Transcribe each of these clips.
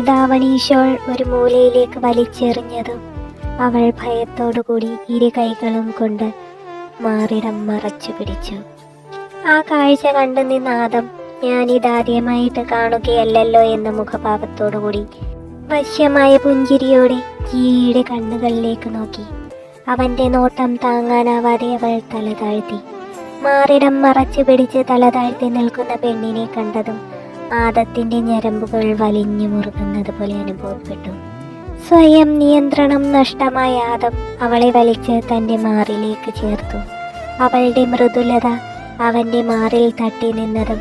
ധാവണി ഒരു മൂലയിലേക്ക് വലിച്ചെറിഞ്ഞതും അവൾ ഭയത്തോടുകൂടി ഇരു കൈകളും കൊണ്ട് മാറിടം മറച്ചു പിടിച്ചു. ആ കാഴ്ച കണ്ടു നിന്ന ഞാൻ ഇതാദ്യമായിട്ട് കാണുകയല്ലല്ലോ എന്ന മുഖഭാവത്തോടുകൂടി വശ്യമായ പുഞ്ചിരിയോടെ ജിയയുടെ കണ്ണുകളിലേക്ക് നോക്കി. അവന്റെ നോട്ടം താങ്ങാനാവാതെ അവൾ തല താഴ്ത്തി. മാറിടം മറച്ചു പിടിച്ച് തല താഴ്ത്തി നിൽക്കുന്ന പെണ്ണിനെ കണ്ടതും ആദത്തിന്റെ ഞരമ്പുകൾ വലിഞ്ഞു മുറുകുന്നത് പോലെ അനുഭവപ്പെട്ടു. സ്വയം നിയന്ത്രണം നഷ്ടമായ ആദം അവളെ വലിച്ച് തന്റെ മാറിലേക്ക് ചേർത്തു. അവളുടെ മൃദുലത അവന്റെ മാറിൽ തട്ടി നിന്നതും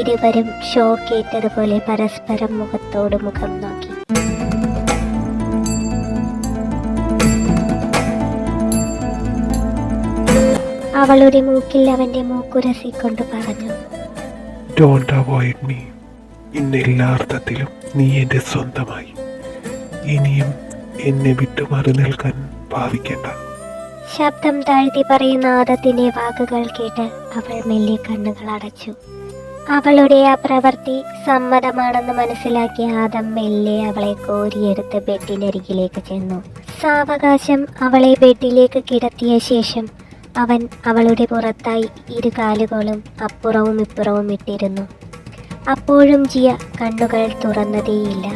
ഇരുവരും ഷോക്കേറ്റതുപോലെ പരസ്പരം മുഖത്തോട് മുഖം നോക്കി. അവളുടെ മൂക്കിൽ അവന്റെ മൂക്കുരസിക്കൊണ്ട് പറഞ്ഞു Don't avoid മീ ഇന്ന് എല്ലാ നീ എന്റെ സ്വന്തമായി. ഇനിയും എന്നെ വിട്ടു മാറി നിൽക്കാൻ ഭാവിക്കേണ്ട. ശബ്ദം താഴ്ത്തി പറയുന്ന ആദത്തിന്റെ വാക്കുകൾ കേട്ട് അവൾ മെല്ലെ കണ്ണുകൾ അടച്ചു. അവളുടെ ആ പ്രവൃത്തി സമ്മതമാണെന്ന് മനസ്സിലാക്കിയ ആദം മെല്ലെ അവളെ കോരിയെടുത്ത് ബെഡിനരികിലേക്ക് ചെന്നു. സാവകാശം അവളെ ബെഡിലേക്ക് കിടത്തിയ ശേഷം അവൻ അവളുടെ പുറത്തായി ഇരുകാലുകളും അപ്പുറവും ഇപ്പുറവും ഇട്ടിരുന്നു. അപ്പോഴും ജിയ കണ്ണുകൾ തുറന്നതേയില്ല.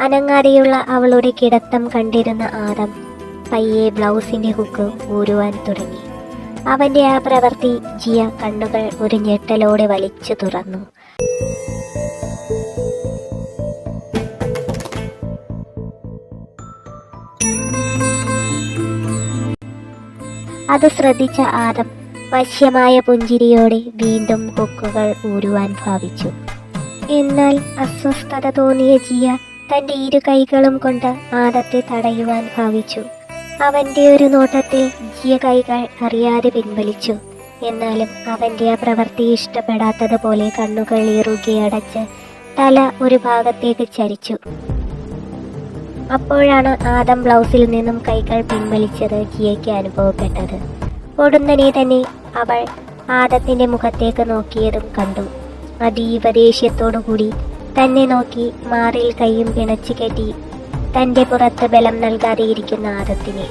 അനങ്ങാതെയുള്ള അവളുടെ കിടത്തം കണ്ടിരുന്ന ആദം പയ്യെ ബ്ലൗസിന്റെ ഹുക്ക് ഊരുവാൻ തുടങ്ങി. അവന്റെ ആ പ്രവൃത്തി ജിയ കണ്ണുകൾ ഒരു ഞെട്ടലോടെ വലിച്ചു തുറന്നു. അത് ശ്രദ്ധിച്ച ആദം വശ്യമായ പുഞ്ചിരിയോടെ വീണ്ടും കൊക്കുകൾ ഊരുവാൻ ഭാവിച്ചു. എന്നാൽ അസ്വസ്ഥത തോന്നിയ ജിയ തന്റെ ഇരു കൈകളും കൊണ്ട് ആദത്തെ തടയുവാൻ ഭാവിച്ചു. അവന്റെ ഒരു നോട്ടത്തിൽ ജിയ കൈകൾ അറിയാതെ പിൻവലിച്ചു. എന്നാലും അവന്റെ ആ പ്രവൃത്തി ഇഷ്ടപ്പെടാത്തതുപോലെ കണ്ണുകൾ ഇറുകിയടച്ച് തല ഒരു ഭാഗത്തേക്ക് ചരിച്ചു. അപ്പോഴാണ് ആദം ബ്ലൗസിൽ നിന്നും കൈകൾ പിൻവലിച്ചത് ജിയയ്ക്ക് അനുഭവപ്പെട്ടത്. ഉടനെ തന്നെ അവൾ ആദത്തിന്റെ മുഖത്തേക്ക് നോക്കിയതും കണ്ടു. അതീവ ദേഷ്യത്തോടുകൂടി തന്നെ നോക്കി മാറിൽ കൈയും പിണച്ചു കെട്ടി തന്റെ പുറത്ത് ബലം നൽകാതെ ഇരിക്കുന്ന ആദത്തിനെ.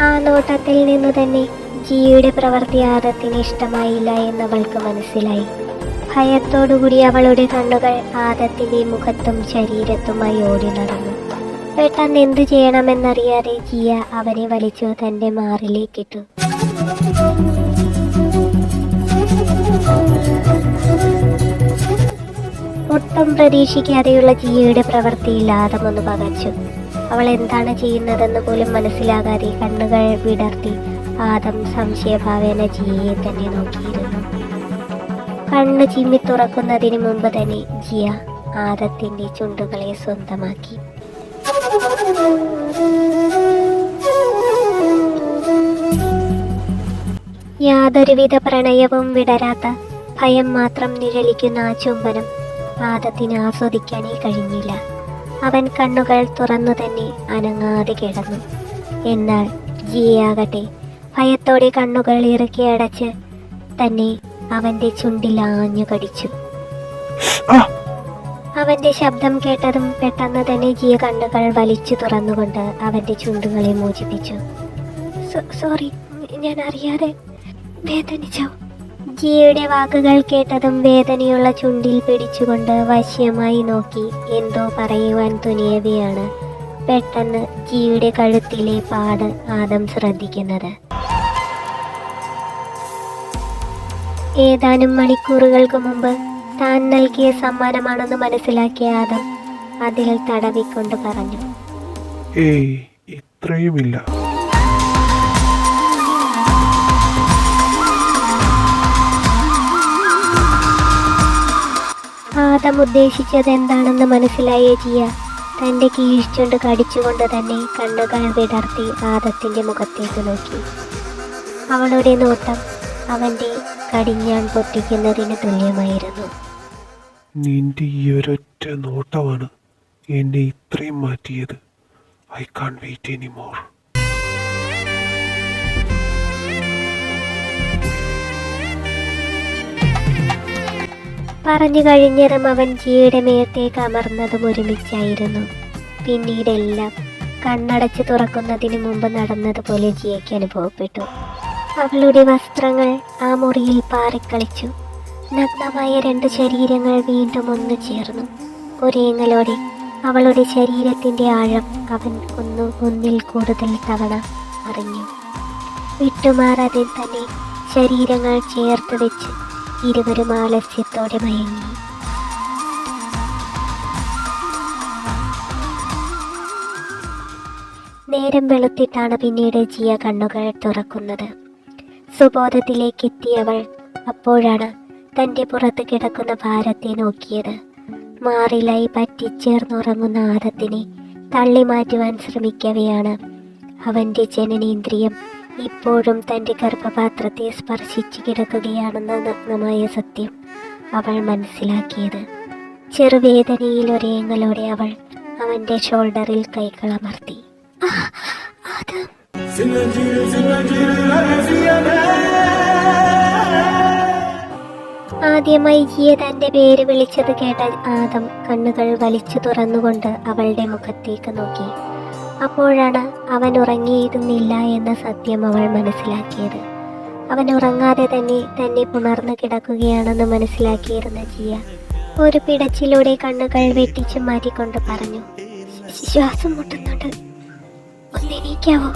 ആ നോട്ടത്തിൽ നിന്നു തന്നെ ജിയുടെ പ്രവൃത്തി ആദത്തിന് ഇഷ്ടമായില്ല എന്നവൾക്ക് മനസ്സിലായി. ഭയത്തോടുകൂടി അവളുടെ കണ്ണുകൾ ആദത്തിന്റെ മുഖത്തും ശരീരത്തുമായി ഓടി നടന്നു. പെട്ടെന്ന് എന്തു ചെയ്യണമെന്നറിയാതെ ജിയ അവനെ വലിച്ചു തന്റെ മാറിലേക്കിട്ടു ഒട്ടും പ്രതീക്ഷിക്കാതെയുള്ള ജിയയുടെ പ്രവൃത്തിയിൽ ഒന്ന് പകച്ചു. അവൾ എന്താണ് ചെയ്യുന്നതെന്ന് പോലും മനസ്സിലാകാതെ കണ്ണുകൾ വിടർത്തി ആദം സംശയഭാവേന ജിയയെ തന്നെ നോക്കിയിരുന്നു. കണ്ണ് ചിമ്മി തുറക്കുന്നതിന് മുമ്പ് തന്നെ ജിയ ആദത്തിന്റെ ചുണ്ടുകളെ സ്വന്തമാക്കി. യാതൊരുവിധ പ്രണയവും വിടരാത്ത ഭയം മാത്രം നിഴലിക്കുന്ന ആ ചുംബനം ആദത്തിന് ആസ്വദിക്കാനേ കഴിഞ്ഞില്ല. അവൻ കണ്ണുകൾ തുറന്നു തന്നെ അനങ്ങാതെ കിടന്നു. എന്നാൽ ജിയാകട്ടെ ഭയത്തോടെ കണ്ണുകൾ ഇറുക്കി അടച്ച് തന്നെ അവന്റെ ചുണ്ടിൽ ആഞ്ഞു കടിച്ചു. അവന്റെ ശബ്ദം കേട്ടതും പെട്ടെന്ന് തന്നെ ജിയ കണ്ണുകൾ വലിച്ചു തുറന്നുകൊണ്ട് അവന്റെ ചുണ്ടുകളെ മോചിപ്പിച്ചു. സോറി ഞാൻ അറിയാതെ വേദനിച്ചോ? ജിയയുടെ വാക്കുകൾ കേട്ടതും വേദനയുള്ള ചുണ്ടിൽ പിടിച്ചുകൊണ്ട് വശ്യമായി നോക്കി. എന്തോ പറയുവാൻ തുനിയവെയാണ്. പെട്ടെന്ന് ജിയുടെ കഴുത്തിലെ പാട് ആദം ശ്രദ്ധിക്കുന്നത്. ഏതാനും മണിക്കൂറുകൾക്ക് മുമ്പ് താൻ നൽകിയ സമ്മാനമാണെന്ന് മനസ്സിലാക്കിയ ആദം അതിൽ തടവിക്കൊണ്ട് പറഞ്ഞു. ഇത്രയുമില്ല. ആദം ഉദ്ദേശിച്ചത് എന്താണെന്ന് മനസ്സിലായ ജിയ തന്റെ കീഴ്ച്ചുണ്ട് കടിച്ചുകൊണ്ട് തന്നെ കണ്ണുകൾ വിടർത്തി ആദത്തിന്റെ മുഖത്തേക്ക് നോക്കി. അവളുടെ നോട്ടം അവന്റെ കടിഞ്ഞാൻ പൊട്ടിക്കുന്നതിന് തുല്യമായിരുന്നു. നിന്റെ ഈ ഒരൊറ്റ നോട്ടമാണ് എന്നെ ഇത്രയും മാറ്റിയത്. ഐ കാൺ വെയിറ്റ് എനി പറഞ്ഞു കഴിഞ്ഞതും അവൻ ജിയുടെ മേത്തേക്ക് അമർന്നതും ഒരുമിച്ചായിരുന്നു. പിന്നീടെല്ലാം കണ്ണടച്ച് തുറക്കുന്നതിന് മുമ്പ് നടന്നതുപോലെ ജിയയ്ക്ക് അനുഭവപ്പെട്ടു. അവളുടെ വസ്ത്രങ്ങൾ ആ മുറിയിൽ പാറിക്കളിച്ചു. നഗ്നമായ രണ്ട് ശരീരങ്ങൾ വീണ്ടും ഒന്നു ചേർന്നു. ഒരേങ്ങലോടെ അവളുടെ ശരീരത്തിന്റെ ആഴം അവൻ ഒന്ന് ഒന്നിൽ കൂടുതൽ തവണ അറിഞ്ഞു. വിട്ടുമാറാതെ തന്നെ ശരീരങ്ങൾ ചേർത്ത് വെച്ച് ഇരുവരും ആലസ്യത്തോടെ മയങ്ങി. നേരം വെളുത്തിട്ടാണ് പിന്നീട് ജിയ കണ്ണുകൾ തുറക്കുന്നത്. സുബോധത്തിലേക്ക് എത്തിയവൾ അപ്പോഴാണ് തന്റെ പുറത്ത് കിടക്കുന്ന ഭാരത്തെ നോക്കിയത്. മാറിലായി പറ്റിച്ചേർന്നുറങ്ങുന്ന ആദത്തിനെ തള്ളി മാറ്റുവാൻ ശ്രമിക്കവെയാണ് അവന്റെ ജനനേന്ദ്രിയം. ഇപ്പോഴും തന്റെ ഗർഭപാത്രത്തെ സ്പർശിച്ചു കിടക്കുകയാണെന്ന നഗ്നമായ സത്യം അവൾ മനസ്സിലാക്കിയത്. ചെറുവേദനയിൽ ഒരേങ്ങലോടെ അവൾ അവന്റെ ഷോൾഡറിൽ കൈകളമർത്തി "ആ, ആദം ആദ്യമായി ജിയ തന്റെ പേര് വിളിച്ചത് കേട്ട ആദം കണ്ണുകൾ വലിച്ചു തുറന്നുകൊണ്ട് അവളുടെ മുഖത്തേക്ക് നോക്കി. അപ്പോഴാണ് അവൻ ഉറങ്ങിയിരുന്നില്ല എന്ന സത്യം അവൾ മനസ്സിലാക്കിയത്. അവൻ ഉറങ്ങാതെ തന്നെ തന്നെ പുണർന്നു കിടക്കുകയാണെന്ന് മനസ്സിലാക്കിയിരുന്ന ജിയ ഒരു പിടച്ചിലൂടെ കണ്ണുകൾ വെട്ടിച്ചു മാറ്റിക്കൊണ്ട് പറഞ്ഞു "ശ്വ- ശ്വാസം മുട്ടുന്നുണ്ട്. ഒന്നെണീക്കാവോ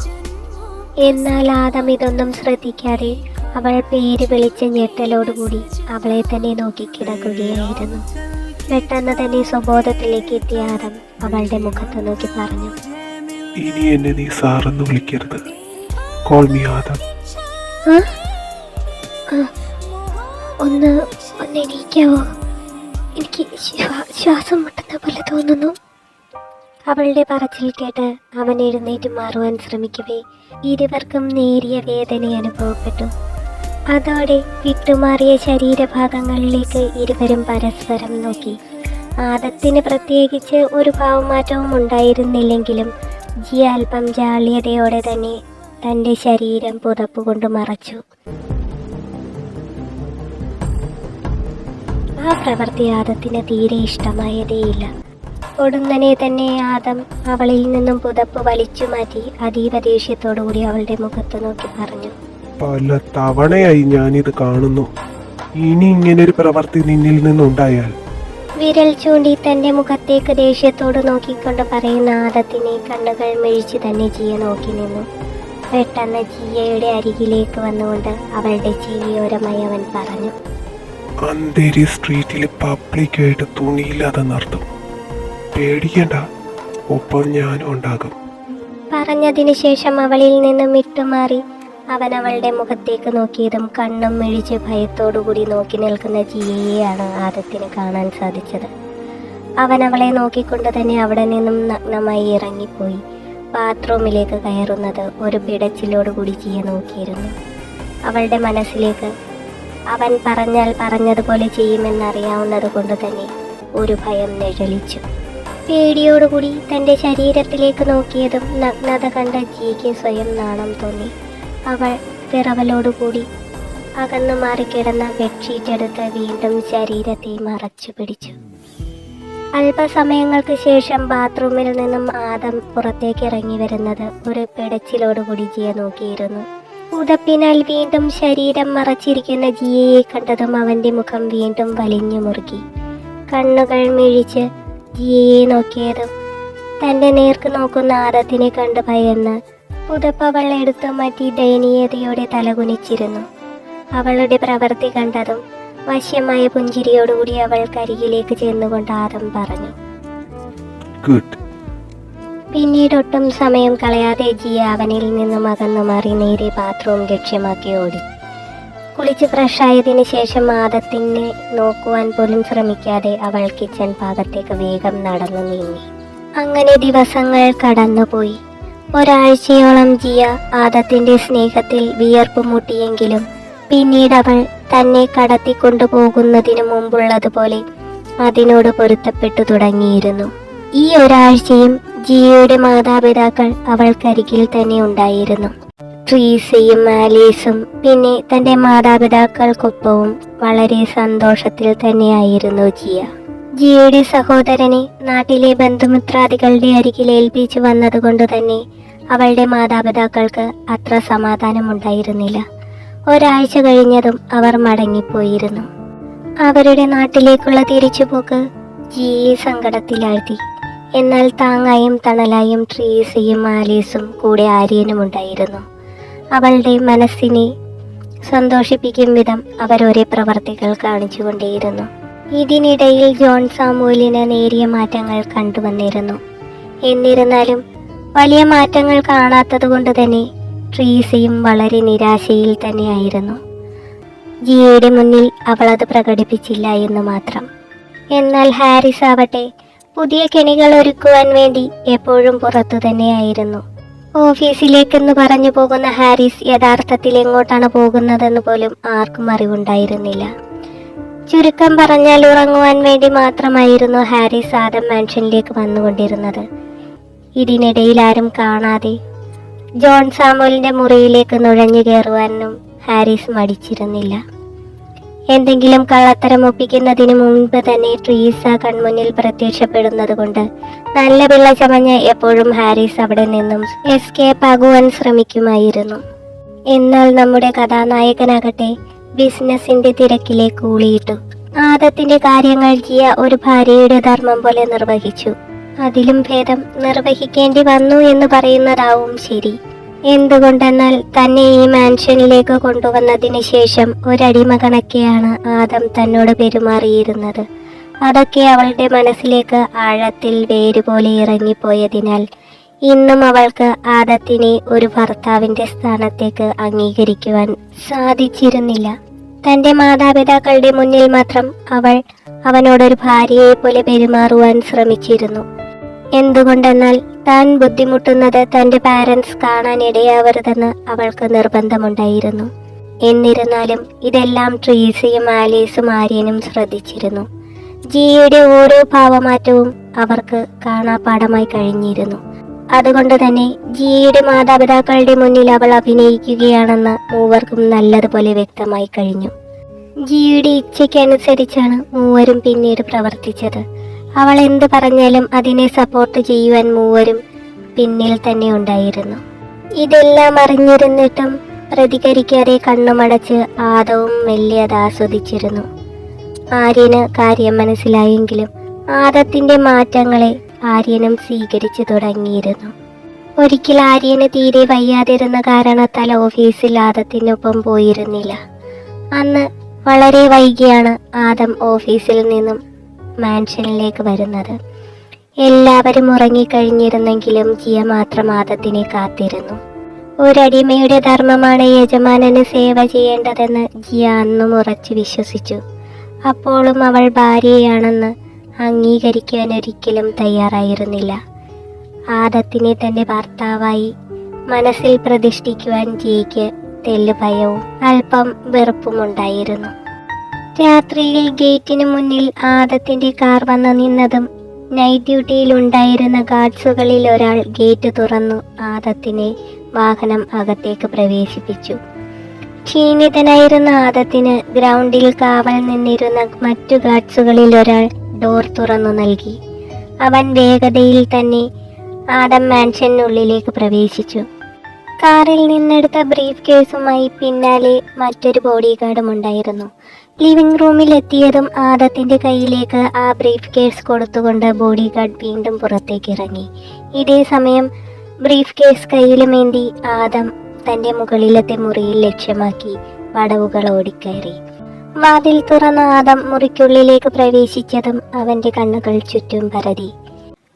എന്നാൽ ആദം ഇതൊന്നും ശ്രദ്ധിക്കാതെ അവൾ പേര് വിളിച്ച ഞെട്ടലോടുകൂടി അവളെ തന്നെ നോക്കി കിടക്കുകയായിരുന്നു. പെട്ടെന്ന് തന്നെ സ്വബോധത്തിലേക്ക് എത്തിയ ആദം അവളുടെ മുഖത്ത് നോക്കി പറഞ്ഞു ഇനി എന്നെ നീ സാറെന്ന് വിളിക്കരുത്. Call me Adam. "ആ? ആ, ഒന്ന് ഒന്ന് എണീക്കാവോ എനിക്ക് ശ്വാ- ശ്വാസം മുട്ടുന്ന പോലെ തോന്നുന്നു. അവളുടെ പറച്ചിൽ കേട്ട് അവൻ എഴുന്നേറ്റ് മാറുവാൻ ശ്രമിക്കവേ. ഇരുവർക്കും നേരിയ വേദന അനുഭവപ്പെട്ടു. അതോടെ വിട്ടുമാറിയ ശരീരഭാഗങ്ങളിലേക്ക് ഇരുവരും പരസ്പരം നോക്കി. ആദത്തിന് പ്രത്യേകിച്ച് ഒരു ഭാവമാറ്റവും ഉണ്ടായിരുന്നില്ലെങ്കിലും ജി അല്പം ജാള്യതയോടെ തന്നെ തന്റെ ശരീരം പുതപ്പുകൊണ്ട് മറച്ചു. ആ പ്രവൃത്തി ആദത്തിന് തീരെ ഇഷ്ടമായതേയില്ല. ഉടനെ തന്നെ ആദം അവളിൽ നിന്നും പുതപ്പ് വലിച്ചു മാറ്റി അതീവ ദേഷ്യത്തോടുകൂടി അവളുടെ മുഖത്ത് നോക്കി പറഞ്ഞു. പല തവണയായി ഞാനിത് കാണുന്നു. ഇനി ഇങ്ങനൊരു പ്രവൃത്തി നിന്നിൽ നിന്നുണ്ടായാൽ വിരൽ ചൂണ്ടി തന്റെ മുഖത്തേക്ക് ദേഷ്യത്തോട് നോക്കിക്കൊണ്ട് പറയുന്ന ആദത്തിനെ കണ്ണുകൾ മെഴിച്ച് തന്നെ ജിയ നോക്കി നിന്നു. പെട്ടെന്ന് ജിയയുടെ അരികിലേക്ക് വന്നുകൊണ്ട് അവളുടെ ചെവിയോരമായി അവൻ പറഞ്ഞു. അന്തേരി സ്ട്രീറ്റിൽ പബ്ലിക്കായിട്ട് തുണിയില്ലാതെ നടത്തും പേടിക്കണ്ട ഒപ്പം ഞാനും ഉണ്ടാകും. പറഞ്ഞതിനു ശേഷം അവളിൽ നിന്നും വിട്ടുമാറി അവൻ അവളുടെ മുഖത്തേക്ക് നോക്കിയതും കണ്ണും മിഴിച്ച് ഭയത്തോടുകൂടി നോക്കി നിൽക്കുന്ന ജിയയെയാണ് ആദത്തിന് കാണാൻ സാധിച്ചത്. അവൻ അവളെ നോക്കിക്കൊണ്ട് തന്നെ അവിടെ നിന്നും നഗ്നമായി ഇറങ്ങിപ്പോയി. ബാത്റൂമിലേക്ക് കയറുന്നത് ഒരു പിടച്ചിലോടുകൂടി ജിയ നോക്കിയിരുന്നു. അവളുടെ മനസ്സിലേക്ക് അവൻ പറഞ്ഞാൽ പറഞ്ഞതുപോലെ ചെയ്യുമെന്നറിയാവുന്നത് കൊണ്ട് തന്നെ ഒരു ഭയം നിഴലിച്ചു. പേടിയോടുകൂടി തന്റെ ശരീരത്തിലേക്ക് നോക്കിയതും നഗ്നത കണ്ട ജിക്ക് സ്വയം നാണം തോന്നി. അവൾ പിറവലോടുകൂടി അകന്നു മാറിക്കിടന്ന ബെഡ്ഷീറ്റ് എടുത്ത് വീണ്ടും ശരീരത്തെ മറച്ചു പിടിച്ചു. അല്പസമയങ്ങൾക്ക് ശേഷം ബാത്റൂമിൽ നിന്നും ആദം പുറത്തേക്ക് ഇറങ്ങി വരുന്നത് ഒരു പിടച്ചിലോടുകൂടി ജിയ നോക്കിയിരുന്നു. ഉതപ്പിനാൽ വീണ്ടും ശരീരം മറച്ചിരിക്കുന്ന ജിയയെ കണ്ടതും അവന്റെ മുഖം വീണ്ടും വലിഞ്ഞു മുറുക്കി കണ്ണുകൾ മിഴിച്ച് ജിയയെ നോക്കിയതും തന്റെ നേർക്ക് നോക്കുന്ന ആദത്തിനെ കണ്ട് ഭയന്ന് പുതപ്പവൾ എടുത്തു മാറ്റി ദയനീയതയോടെ തലകുനിച്ചിരുന്നു. അവളുടെ പ്രവൃത്തി കണ്ടതും വശ്യമായ പുഞ്ചിരിയോടുകൂടി അവൾ കരികിലേക്ക് ചെന്നുകൊണ്ട് ആദം പറഞ്ഞു പിന്നീടൊട്ടും പിന്നീട് ഒട്ടും സമയം കളയാതെ ജിയ അവനിൽ നിന്നും അകന്നു മാറി നേരെ ബാത്റൂം ലക്ഷ്യമാക്കി ഓടി. കുളിച്ച് ഫ്രഷായതിനു ശേഷം ആദത്തിനെ നോക്കുവാൻ പോലും ശ്രമിക്കാതെ അവൾ കിച്ചൺ ഭാഗത്തേക്ക് വേഗം നടന്നു നീങ്ങി. അങ്ങനെ ദിവസങ്ങൾ കടന്നുപോയി. ഒരാഴ്ചയോളം ജിയ ആദത്തിന്റെ സ്നേഹത്തിൽ വിയർപ്പ് മുട്ടിയെങ്കിലും പിന്നീട് അവൾ തന്നെ കടത്തിക്കൊണ്ടുപോകുന്നതിനു മുമ്പുള്ളതുപോലെ അതിനോട് പൊരുത്തപ്പെട്ടു തുടങ്ങിയിരുന്നു. ഈ ഒരാഴ്ചയും ജിയയുടെ മാതാപിതാക്കൾ അവൾക്കരികിൽ തന്നെ ഉണ്ടായിരുന്നു. ട്രീസയും ആലീസും പിന്നെ തന്റെ മാതാപിതാക്കൾക്കൊപ്പവും വളരെ സന്തോഷത്തിൽ തന്നെയായിരുന്നു ജിയ. ജിയയുടെ സഹോദരനെ നാട്ടിലെ ബന്ധുമിത്രാദികളുടെ അരികിൽ ഏൽപ്പിച്ചു വന്നതുകൊണ്ട് തന്നെ അവളുടെ മാതാപിതാക്കൾക്ക് അത്ര സമാധാനമുണ്ടായിരുന്നില്ല. ഒരാഴ്ച കഴിഞ്ഞതും അവർ മടങ്ങിപ്പോയിരുന്നു. അവരുടെ നാട്ടിലേക്കുള്ള തിരിച്ചുപോക്ക് ജിയെ സങ്കടത്തിലാഴ്ത്തി. എന്നാൽ താങ്ങായും തണലായും ട്രീസയും ആലീസും കൂടെ ആര്യനും ഉണ്ടായിരുന്നു അവളുടെ മനസ്സിനെ സന്തോഷിപ്പിക്കും വിധം അവരോരേ പ്രവർത്തികൾ കാണിച്ചുകൊണ്ടേയിരുന്നു. ഇതിനിടയിൽ ജോൺ സാമൂലിന് നേരിയ മാറ്റങ്ങൾ കണ്ടുവന്നിരുന്നു. എന്നിരുന്നാലും വലിയ മാറ്റങ്ങൾ കാണാത്തത് കൊണ്ട് തന്നെ ട്രീസയും വളരെ നിരാശയിൽ തന്നെയായിരുന്നു. ജിയയുടെ മുന്നിൽ അവൾ അത് പ്രകടിപ്പിച്ചില്ല എന്ന് മാത്രം. എന്നാൽ ഹാരിസ് ആവട്ടെ പുതിയ കെണികൾ ഒരുക്കുവാൻ വേണ്ടി എപ്പോഴും പുറത്തു തന്നെയായിരുന്നു. ഓഫീസിലേക്കെന്ന് പറഞ്ഞു പോകുന്ന ഹാരിസ് യഥാർത്ഥത്തിൽ എങ്ങോട്ടാണ് പോകുന്നതെന്ന് പോലും ആർക്കും അറിവുണ്ടായിരുന്നില്ല. ചുരുക്കം പറഞ്ഞാൽ ഉറങ്ങുവാൻ വേണ്ടി മാത്രമായിരുന്നു ഹാരി സാദം മാൻഷനിലേക്ക് വന്നുകൊണ്ടിരുന്നത്. ഇതിനിടയിൽ ആരും കാണാതെ ജോൺ സാമുവലിന്റെ മുറിയിലേക്ക് നുഴഞ്ഞു കയറുവാനും ഹാരിസ് മടിച്ചിരുന്നില്ല. എന്തെങ്കിലും കള്ളത്തരം ഒപ്പിക്കുന്നതിന് മുൻപ് തന്നെ ട്രീസ കൺമുന്നിൽ പ്രത്യക്ഷപ്പെടുന്നത് കൊണ്ട് നല്ല പിള്ള ചമഞ്ഞ് എപ്പോഴും ഹാരിസ് അവിടെ നിന്നും എസ്കേപ്പ് ആകുവാൻ ശ്രമിക്കുമായിരുന്നു. എന്നാൽ നമ്മുടെ കഥാനായകനാകട്ടെ ബിസിനസിന്റെ തിരക്കിലേക്ക് ഊളിയിട്ടു. ആദത്തിന്റെ കാര്യങ്ങൾ ജിയ ഒരു ഭാര്യയുടെ ധർമ്മം പോലെ നിർവഹിച്ചു. അതിലും ഭേദം നിർവഹിക്കേണ്ടി വന്നു എന്ന് പറയുന്നതാവും ശരി. എന്തുകൊണ്ടെന്നാൽ തന്നെ ഈ മാൻഷനിലേക്ക് കൊണ്ടുവന്നതിന് ശേഷം ഒരടിമ കണക്കെയാണ് ആദം തന്നോട് പെരുമാറിയിരുന്നത്. അതൊക്കെ അവളുടെ മനസ്സിലേക്ക് ആഴത്തിൽ വേരുപോലെ ഇറങ്ങിപ്പോയതിനാൽ ഇന്നും അവൾക്ക് ആദത്തിനെ ഒരു ഭർത്താവിന്റെ സ്ഥാനത്തേക്ക് അംഗീകരിക്കുവാൻ സാധിച്ചിരുന്നില്ല. തന്റെ മാതാപിതാക്കളുടെ മുന്നിൽ മാത്രം അവൾ അവനോടൊരു ഭാര്യയെ പോലെ പെരുമാറുവാൻ ശ്രമിച്ചിരുന്നു. എന്തുകൊണ്ടെന്നാൽ താൻ ബുദ്ധിമുട്ടുന്നത് തന്റെ പാരൻസ് കാണാൻ ഇടയാവരുതെന്ന് അവൾക്ക് നിർബന്ധമുണ്ടായിരുന്നു. എന്നിരുന്നാലും ഇതെല്ലാം ട്രീസിയും ആലീസും ആര്യനും ശ്രദ്ധിച്ചിരുന്നു. ജിയുടെ ഓരോ ഭാവമാറ്റവും അവർക്ക് കാണാപ്പാടമായി കഴിഞ്ഞിരുന്നു. അതുകൊണ്ട് തന്നെ ജിയുടെ മാതാപിതാക്കളുടെ മുന്നിൽ അവൾ അഭിനയിക്കുകയാണെന്ന് മൂവർക്കും നല്ലതുപോലെ വ്യക്തമായി കഴിഞ്ഞു. ജിയുടെ ഇച്ഛയ്ക്കനുസരിച്ചാണ് മൂവരും പിന്നീട് പ്രവർത്തിച്ചത്. അവൾ എന്ത് പറഞ്ഞാലും അതിനെ സപ്പോർട്ട് ചെയ്യുവാൻ മൂവരും പിന്നിൽ തന്നെ ഉണ്ടായിരുന്നു. ഇതെല്ലാം അറിഞ്ഞിരുന്നിട്ടും പ്രതികരിക്കാതെ കണ്ണുമടച്ച് ആദവും മെല്ലെ അത് ആസ്വദിച്ചിരുന്നു. ആര്യന് കാര്യം മനസ്സിലായെങ്കിലും ആദത്തിന്റെ മാറ്റങ്ങളെ ആര്യനും സ്വീകരിച്ചു തുടങ്ങിയിരുന്നു. ഒരിക്കൽ ആര്യന് തീരെ വയ്യാതിരുന്ന കാരണത്താൽ ഓഫീസിൽ ആദത്തിനൊപ്പം പോയിരുന്നില്ല. അന്ന് വളരെ വൈകിയാണ് ആദം ഓഫീസിൽ നിന്നും മാൻഷനിലേക്ക് വരുന്നത്. എല്ലാവരും ഉറങ്ങിക്കഴിഞ്ഞിരുന്നെങ്കിലും ജിയ മാത്രം ആദത്തിനെ കാത്തിരുന്നു. ഒരടിമയുടെ ധർമ്മമാണ് യജമാനന് സേവ ചെയ്യേണ്ടതെന്ന് ജിയ അന്നും ഉറച്ചു വിശ്വസിച്ചു. അപ്പോഴും അവൾ ഭാര്യയാണെന്ന് അംഗീകരിക്കാൻ ഒരിക്കലും തയ്യാറായിരുന്നില്ല. ആദത്തിനെ തന്റെ ഭർത്താവായി മനസ്സിൽ പ്രതിഷ്ഠിക്കുവാൻ ജിയ്ക്ക് തെല്ലു ഭയവും അല്പം വെറുപ്പുമുണ്ടായിരുന്നു. രാത്രിയിൽ ഗേറ്റിന് മുന്നിൽ ആദത്തിന്റെ കാർ വന്നു നിന്നതും നൈറ്റ് ഡ്യൂട്ടിയിൽ ഉണ്ടായിരുന്ന ഗാർഡ്സുകളിൽ ഒരാൾ ഗേറ്റ് തുറന്നു ആദത്തിനെ വാഹനം അകത്തേക്ക് പ്രവേശിപ്പിച്ചു. ക്ഷീണിതനായിരുന്ന ആദത്തിന് ഗ്രൗണ്ടിൽ കാവൽ നിന്നിരുന്ന മറ്റു ഗാർഡ്സുകളിൽ ഒരാൾ ഡോർ തുറന്നു നൽകി. അവൻ വേഗതയിൽ തന്നെ ആദം മാൻഷനുള്ളിലേക്ക് പ്രവേശിച്ചു. കാറിൽ നിന്നെടുത്ത ബ്രീഫ് കേസുമായി പിന്നാലെ മറ്റൊരു ബോഡി ഗാർഡും ഉണ്ടായിരുന്നു. ലിവിംഗ് റൂമിൽ എത്തിയതും ആദത്തിന്റെ കയ്യിലേക്ക് ആ ബ്രീഫ് കേസ് കൊടുത്തുകൊണ്ട് ബോഡി ഗാർഡ് വീണ്ടും പുറത്തേക്ക് ഇറങ്ങി. ഇതേ സമയം ബ്രീഫ് കേസ് കയ്യിലുമേന്തി ആദം തന്റെ മുകളിലത്തെ മുറിയിൽ ലക്ഷ്യമാക്കി പടവുകൾ ഓടിക്കയറി. വാതിൽ തുറന്ന ആദം മുറിക്കുള്ളിലേക്ക് പ്രവേശിച്ചതും അവന്റെ കണ്ണുകൾ ചുറ്റും പരതി.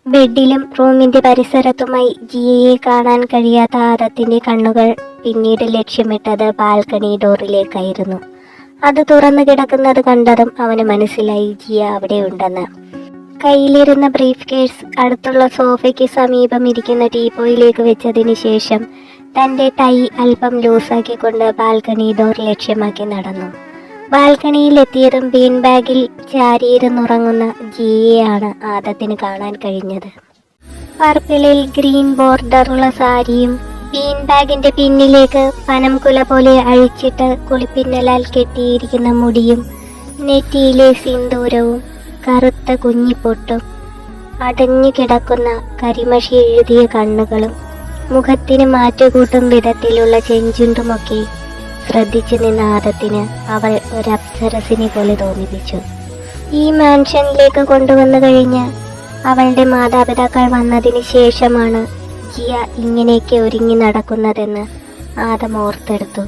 ബെഡിലും റൂമിന്റെ പരിസരത്തുമായി ജിയയെ കാണാൻ കഴിയാത്ത ആദത്തിന്റെ കണ്ണുകൾ പിന്നീട് ലക്ഷ്യമിട്ടത് ബാൽക്കണി ഡോറിലേക്കായിരുന്നു. അത് തുറന്നു കിടക്കുന്നത് കണ്ടതും അവന് മനസ്സിലായി ജിയ അവിടെ ഉണ്ടെന്ന്. കയ്യിലിരുന്ന ബ്രീഫ് കേസ് അടുത്തുള്ള സോഫയ്ക്ക് സമീപം ഇരിക്കുന്ന ടീപ്പോയിലേക്ക് വെച്ചതിന് ശേഷം തന്റെ ടൈ അല്പം ലൂസാക്കിക്കൊണ്ട് ബാൽക്കണി ഡോർ ലക്ഷ്യമാക്കി നടന്നു. ബാൽക്കണിയിലെത്തിയതും ബീൻ ബാഗിൽ ചാരിയിരുന്നുറങ്ങുന്ന ജിയെയാണ് ആദത്തിന് കാണാൻ കഴിഞ്ഞത്. പർപ്പിളിൽ ഗ്രീൻ ബോർഡറുള്ള സാരിയും ബീൻ ബാഗിന്റെ പിന്നിലേക്ക് പനംകുല പോലെ അഴിച്ചിട്ട് കുളിപ്പിന്നലാൽ കെട്ടിയിരിക്കുന്ന മുടിയും നെറ്റിയിലെ സിന്ദൂരവും കറുത്ത കുഞ്ഞിപ്പൊട്ടും അടഞ്ഞു കിടക്കുന്ന കരിമഷി എഴുതിയ കണ്ണുകളും മുഖത്തിന് മാറ്റുകൂട്ടും വിധത്തിലുള്ള ചെഞ്ചുണ്ടുമൊക്കെ ശ്രദ്ധിച്ചു നിന്ന ആദത്തിന് അവൾ ഒരു അപ്സരസിനെ പോലെ തോന്നിപ്പിച്ചു. ഈ മാൻഷനിലേക്ക് കൊണ്ടുവന്നു കഴിഞ്ഞ് അവളുടെ മാതാപിതാക്കൾ വന്നതിന് ശേഷമാണ് ജിയ ഇങ്ങനെയൊക്കെ ഒരുങ്ങി നടക്കുന്നതെന്ന് ആദം ഓർത്തെടുത്തു.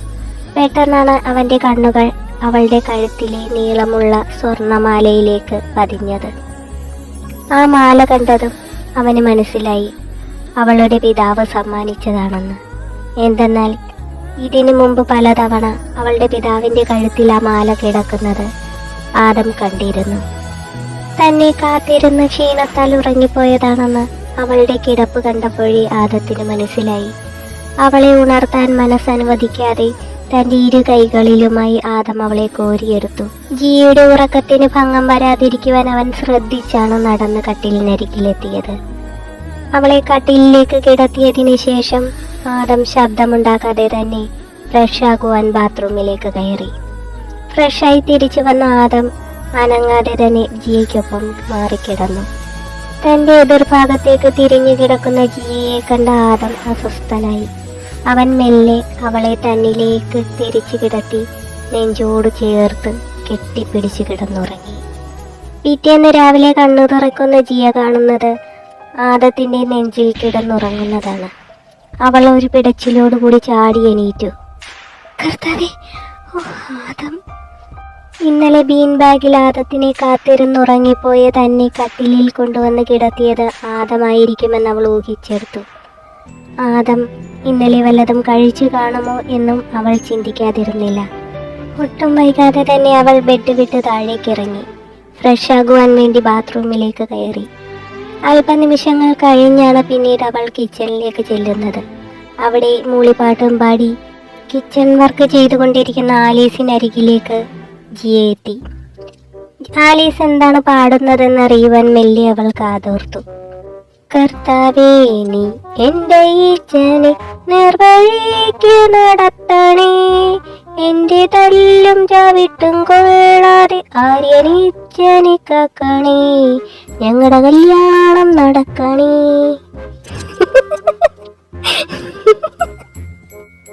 പെട്ടെന്നാണ് അവന്റെ കണ്ണുകൾ അവളുടെ കഴുത്തിലെ നീളമുള്ള സ്വർണമാലയിലേക്ക് പതിഞ്ഞത്. ആ മാല കണ്ടതും അവന് മനസ്സിലായി. അവളുടെ പിതാവ് സമ്മാനിച്ചതാണെന്ന്. എന്തെന്നാൽ ഇതിനു മുമ്പ് പലതവണ അവളുടെ പിതാവിന്റെ കഴുത്തിൽ ആ മാല കിടക്കുന്നത് ആദം കണ്ടിരുന്നു. തന്നെ കാത്തിരുന്ന് ക്ഷീണത്താൽ ഉറങ്ങിപ്പോയതാണെന്ന് അവളുടെ കിടപ്പ് കണ്ടപ്പോഴേ ആദത്തിന് മനസ്സിലായി. അവളെ ഉണർത്താൻ മനസ്സനുവദിക്കാതെ തന്റെ ഇരു കൈകളിലുമായി ആദം അവളെ കോരിയെടുത്തു. ജിയുടെ ഉറക്കത്തിന് ഭംഗം വരാതിരിക്കുവാൻ അവൻ ശ്രദ്ധിച്ചാണ് നടന്ന് കട്ടിലിനരികിലെത്തിയത്. അവളെ കട്ടിലിലേക്ക് കിടത്തിയതിനു ശേഷം ആദം ശബ്ദമുണ്ടാക്കാതെ തന്നെ ഫ്രഷ് ആകുവാൻ ബാത്റൂമിലേക്ക് കയറി. ഫ്രഷായി തിരിച്ചു വന്ന ആദം അനങ്ങാതെ തന്നെ ജിയയ്ക്കൊപ്പം മാറിക്കിടന്നു. തന്റെ എതിർഭാഗത്തേക്ക് തിരിഞ്ഞു കിടക്കുന്ന ജിയയെ കണ്ട ആദം അസ്വസ്ഥനായി. അവൻ മെല്ലെ അവളെ തന്നിലേക്ക് തിരിച്ചു കിടത്തി നെഞ്ചോട് ചേർത്ത് കെട്ടിപ്പിടിച്ചു കിടന്നുറങ്ങി. പിറ്റേന്ന് രാവിലെ കണ്ണു തുറക്കുന്ന ജിയ കാണുന്നത് ആദത്തിന്റെ നെഞ്ചിൽ കിടന്നുറങ്ങുന്നതാണ്. അവൾ ഒരു പിടച്ചിലോടുകൂടി ചാടി എണീറ്റു. കർത്താവേ ഓ ആദം. ഇന്നലെ ബീൻ ബാഗിൽ ആദത്തിനെ കാത്തിരുന്നുറങ്ങിപ്പോയ തന്നെ കട്ടിലിൽ കൊണ്ടുവന്ന് കിടത്തിയത് ആദമായിരിക്കുമെന്ന് അവൾ ഊഹിച്ചെടുത്തു. ആദം ഇന്നലെ വല്ലതും കഴിച്ചു കാണുമോ എന്നും അവൾ ചിന്തിക്കാതിരുന്നില്ല. ഒട്ടും വൈകാതെ തന്നെ അവൾ ബെഡ് വിട്ട് താഴേക്കിറങ്ങി. ഫ്രഷ് ആകുവാൻ വേണ്ടി ബാത്റൂമിലേക്ക് കയറി. അല്പനിമിഷങ്ങൾ കഴിഞ്ഞാണ് പിന്നീട് അവൾ കിച്ചണിലേക്ക് ചെല്ലുന്നത്. അവിടെ മൂളിപ്പാട്ടും പാടി കിച്ചൺ വർക്ക് ചെയ്തുകൊണ്ടിരിക്കുന്ന ആലീസിനരികിലേക്ക് ജിയ എത്തി. ആലീസ് എന്താണ് പാടുന്നതെന്ന് അറിയുവാൻ മെല്ലെ അവൾ കാതോർത്തു. കർത്താവേ നീ ഈച്ചനെ നടത്തണേ. എന്റെ തല്ലും ചവിട്ടും കൊള്ളാതെ ആര്യനീച്ചനെ കാക്കണേ ഞങ്ങളുടെ കല്യാണം നടക്കണേ.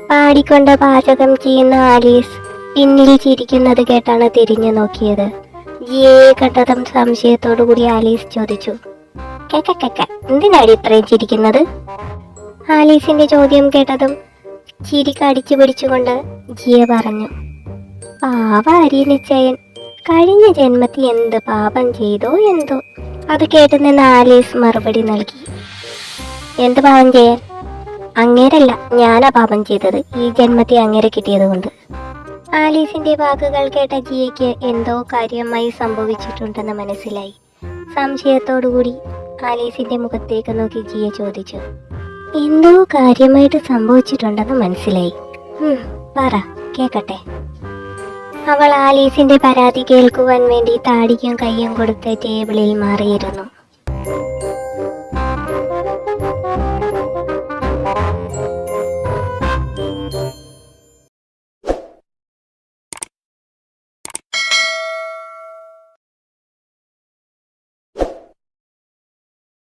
പാടിക്കൊണ്ട് പാചകം ചെയ്യുന്ന ആലീസ് പിന്നിൽ ചിരിക്കുന്നത് കേട്ടാണ് തിരിഞ്ഞു നോക്കിയത്. ജിയെ കണ്ടതും സംശയത്തോടു കൂടി ആലീസ് ചോദിച്ചു കേക്ക കേക്ക എന്തിനാടി ഇത്രയും ചിരിക്കുന്നത്? ആലീസിന്റെ ചോദ്യം കേട്ടതും ചിരി കടിച്ചു പിടിച്ചുകൊണ്ട് ജിയ പറഞ്ഞു പാവ അരിയനിച്ചയൻ കഴിഞ്ഞ ജന്മത്തിൽ എന്ത് പാപം ചെയ്തോ എന്തോ? അത് കേട്ടു നിന്ന് ആലീസ് മറുപടി നൽകി. എന്ത് പാപം ചെയ്യാൻ അങ്ങേരല്ല ഞാനാ പാപം ചെയ്തത്. ഈ ജന്മത്തെ അങ്ങേരെ കിട്ടിയത് കൊണ്ട് ആലീസിന്റെ വാക്കുകൾ കേട്ട ജിയയ്ക്ക് എന്തോ കാര്യമായി സംഭവിച്ചിട്ടുണ്ടെന്ന് മനസ്സിലായി. സംശയത്തോടുകൂടി ആലീസിന്റെ മുഖത്തേക്ക് നോക്കി ജിയ ചോദിച്ചു. എന്തോ കാര്യമായിട്ട് സംഭവിച്ചിട്ടുണ്ടെന്ന് മനസ്സിലായി. പറ കേക്കട്ടെ. അവൾ ആലീസിന്റെ പരാതി കേൾക്കുവാൻ വേണ്ടി താടിക്കും കയ്യും കൊടുത്ത് ടേബിളിൽ മാറിയിരുന്നു.